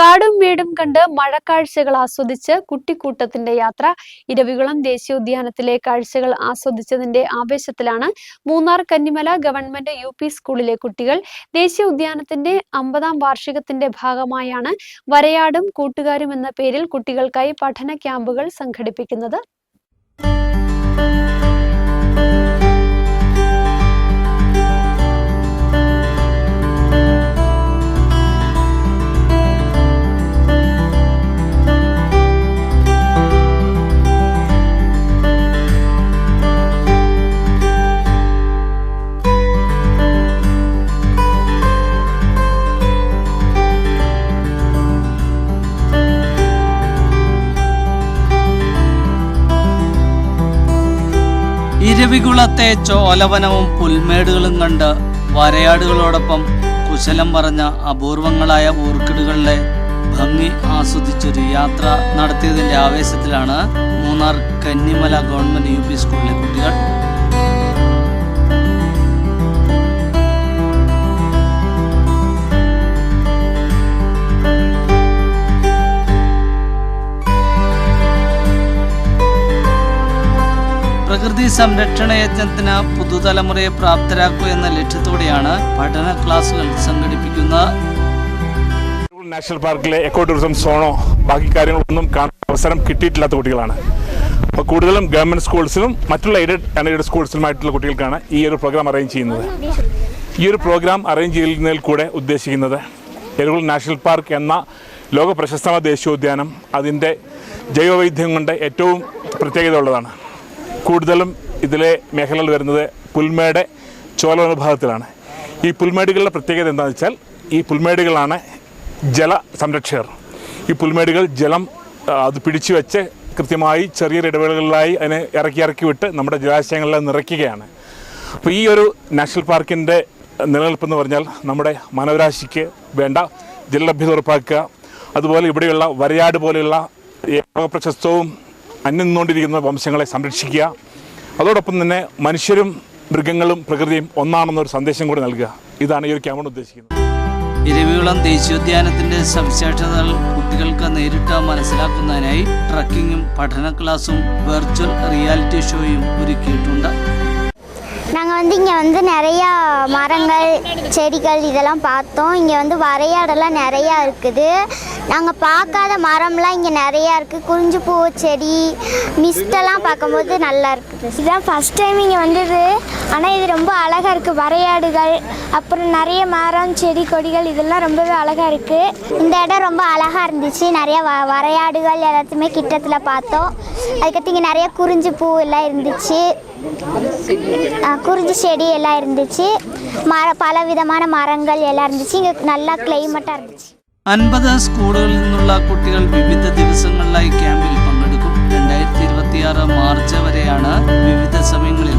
കാടും വീടും കണ്ട് മഴക്കാഴ്ചകൾ ആസ്വദിച്ച് കുട്ടിക്കൂട്ടത്തിന്റെ യാത്ര ഇരവികുളം ദേശീയോദ്യാനത്തിലെ കാഴ്ചകൾ ആസ്വദിച്ചതിന്റെ ആവേശത്തിലാണ് Munnar Kannimala government U P സ്കൂളിലെ കുട്ടികൾ. ദേശീയ ഉദ്യാനത്തിന്റെ അമ്പതാം വാർഷികത്തിന്റെ ഭാഗമായാണ് വരയാടും കൂട്ടുകാരും എന്ന പേരിൽ കുട്ടികൾക്കായി പഠന ക്യാമ്പുകൾ സംഘടിപ്പിക്കുന്നത്. ഇരവികുളത്തെ ചോലവനവും പുൽമേടുകളും കണ്ട് വരയാടുകളോടൊപ്പം കുശലം പറഞ്ഞ അപൂർവങ്ങളായ ഓർക്കിഡുകളുടെ ഭംഗി ആസ്വദിച്ചൊരു യാത്ര നടത്തിയതിന്റെ ആവേശത്തിലാണ് മൂന്നാർ കന്നിമല ഗവൺമെന്റ് യു സ്കൂളിലെ കുട്ടികൾ പ്രകൃതി സംരക്ഷണ യജ്ഞത്തിന് പുതുതലമുറയെ പ്രാപ്തരാക്കുക എന്ന ലക്ഷ്യത്തോടെയാണ് പഠന ക്ലാസുകൾ സംഘടിപ്പിക്കുന്നത് നാഷണൽ പാർക്കിലെ എക്കോ ടൂറിസം സോണോ ബാക്കി കാര്യങ്ങളൊന്നും കാണാൻ അവസരം കിട്ടിയിട്ടില്ലാത്ത കുട്ടികളാണ്. അപ്പോൾ കൂടുതലും ഗവൺമെന്റ് സ്കൂൾസിലും മറ്റുള്ള എയ്ഡഡ് അൺഎയ്ഡഡ് സ്കൂൾസിലുമായിട്ടുള്ള കുട്ടികൾക്കാണ് ഈ ഒരു പ്രോഗ്രാം അറേഞ്ച് ചെയ്യുന്നത്. ഈ ഒരു പ്രോഗ്രാം അറേഞ്ച് ചെയ്യുന്നതിൽ കൂടെ ഉദ്ദേശിക്കുന്നത് എരുകുളം നാഷണൽ പാർക്ക് എന്ന ലോക പ്രശസ്തമായ ദേശീയോദ്യാനം അതിന്റെ ജൈവവൈവിധ്യം കൊണ്ട് ഏറ്റവും പ്രത്യേകത ഉള്ളതാണ് കൂടുതലും ഇതിലെ മേഖലകൾ വരുന്നത് പുൽമേട് ചോല വിഭാഗത്തിലാണ്. ഈ പുൽമേടുകളുടെ പ്രത്യേകത എന്താണെന്ന് വെച്ചാൽ ഈ പുൽമേടുകളാണ് ജല സംരക്ഷകർ. ഈ പുൽമേടുകൾ ജലം അത് പിടിച്ചു വെച്ച് കൃത്യമായി ചെറിയ ഇടവേളകളിലായി അതിനെ ഇറക്കി ഇറക്കി വിട്ട് നമ്മുടെ ജലാശയങ്ങളിൽ നിറയ്ക്കുകയാണ്. അപ്പോൾ ഈ ഒരു നാഷണൽ പാർക്കിന്റെ നിലനിൽപ്പെന്ന് പറഞ്ഞാൽ നമ്മുടെ മാനവരാശിക്ക് വേണ്ട ജലലഭ്യത ഉറപ്പാക്കുക. അതുപോലെ ഇവിടെയുള്ള വരയാട് പോലെയുള്ള പ്രശസ്തവും അന്യം നിന്നുകൊണ്ടിരിക്കുന്ന വംശങ്ങളെ സംരക്ഷിക്കുക അതോടൊപ്പം തന്നെ മനുഷ്യരും മൃഗങ്ങളും പ്രകൃതിയും ഒന്നാണെന്നൊരു സന്ദേശം കൂടി നൽകുക ഇതാണ് ഈ ഒരു ക്യാമ്പ് ഉദ്ദേശിക്കുന്നത് ഇരവികുളം ദേശീയോദ്യാനത്തിന്റെ സവിശേഷതകൾ കുട്ടികൾക്ക് നേരിട്ട് മനസ്സിലാക്കുന്നതിനായി ട്രക്കിങ്ങും പഠന ക്ലാസും വെർച്വൽ റിയാലിറ്റി ഷോയും ഒരുക്കിയിട്ടുണ്ട് நாங்கள் வந்து இங்கே வந்து நிறையா மரங்கள் செடிகள் இதெல்லாம் பார்த்தோம் இங்கே வந்து வரையாடெல்லாம் நிறையா இருக்குது நாங்கள் பார்க்காத மரம்லாம் இங்கே நிறையா இருக்குது குறிஞ்சி பூ செடி மிஸ்டெல்லாம் பார்க்கும்போது நல்லா இருக்குது. இதுதான் ஃபஸ்ட் டைம் இங்கே வந்தது. ஆனால் இது ரொம்ப அழகாக இருக்குது வரையாடுகள் அப்புறம் நிறைய மரம் செடி கொடிகள் இதெல்லாம் ரொம்பவே அழகாக இருக்குது இந்த இடம் ரொம்ப அழகாக இருந்துச்சு. நிறைய வ வரையாடுகள் எல்லாத்தையுமே கிட்டத்தில் பார்த்தோம். அதுக்கடுத்து இங்கே நிறைய குறிஞ்சி பூ எல்லாம் இருந்துச்சு. குறிஞ்சி செடி எல்லாம் இருந்துச்சு. மர பல விதமான மரங்கள் எல்லாம் இருந்துச்சு. இங்கே நல்லா கிளைமேட்டாக இருந்துச்சு. അൻപത് സ്കൂളുകളിൽ നിന്നുള്ള കുട്ടികൾ വിവിധ ദിവസങ്ങളിലായി ക്യാമ്പിൽ പങ്കെടുക്കും. രണ്ടായിരത്തി ഇരുപത്തിയാറ് മാർച്ച് വരെയാണ് വിവിധ സമയങ്ങളിൽ